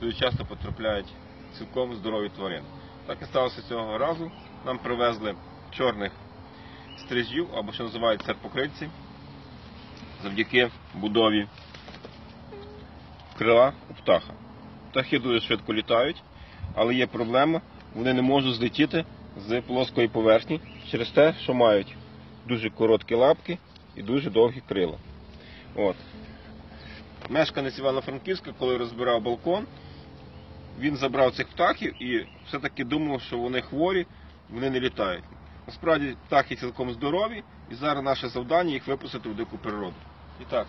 дуже часто потрапляють цілком здорові тварини. Так і сталося цього разу. Нам привезли чорних стрижів, або що називають серпокрильці, завдяки будові крила у птаха. Птахи дуже швидко літають, але є проблема, вони не можуть злетіти з плоскої поверхні через те, що мають дуже короткі лапки і дуже довгі крила. От. Мешканець Івано-Франківська, коли розбирав балкон, він забрав цих птахів і все-таки думав, що вони хворі, вони не літають. Насправді птахи цілком здорові, і зараз наше завдання їх випустити в дику природу. І так,